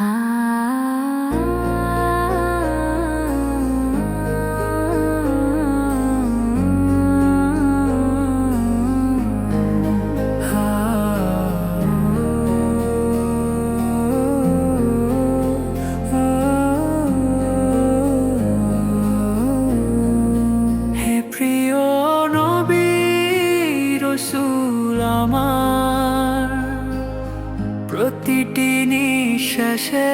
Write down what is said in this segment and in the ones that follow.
হে প্রতিটি নিঃশ্বাসে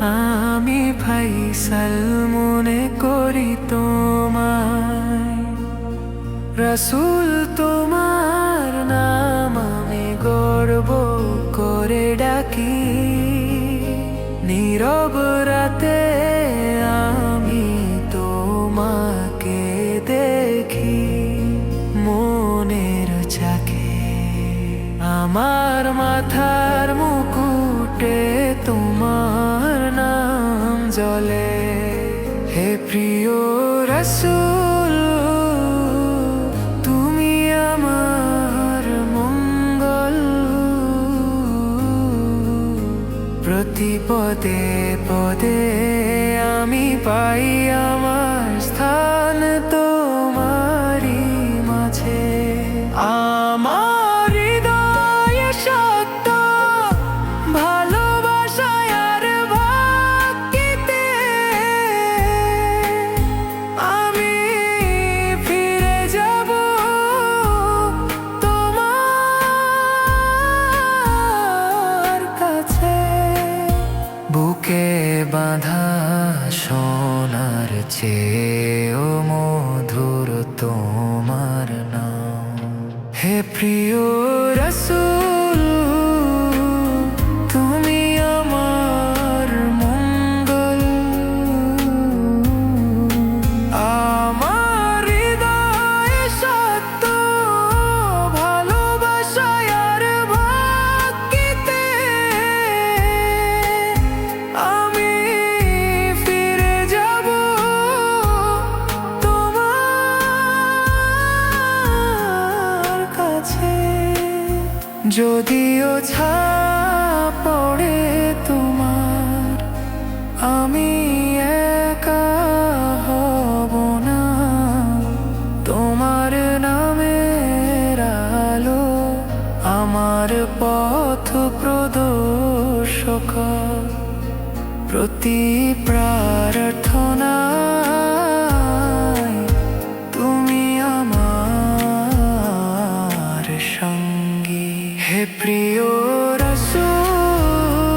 আমি ফাইসাল মনে করি তোমায়। রসুল তোমার নাম আমি গর্ব করে ডাকি। নীরব আমার মাথার মুকুটে তোমার নাম জলে হে প্রিয় রসুল, তুমি আমার মঙ্গল। প্রতি পদে পদে আমি পাই আমার স্থান তোমারি মাঝে। আমার বুকে বাঁধা সোনার চেয়েও মধুর তোমার নাম। হে প্রিয় যদিও পড়ে তোমার আমি হব না। তোমার আমার পথ প্রদর্শক প্রতি প্রার্থনায় হে প্রিয় রসুল,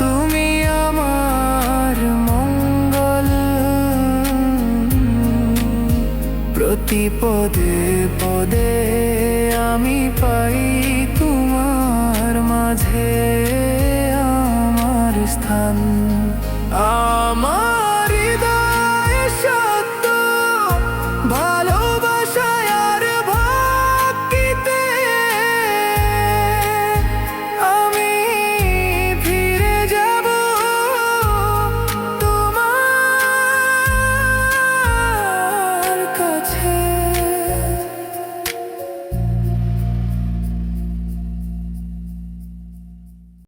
তুমি আমার মঙ্গল। প্রতি পদে পদে আমি পাই তোমার মাঝে আমার স্থান। আমার হৃদয়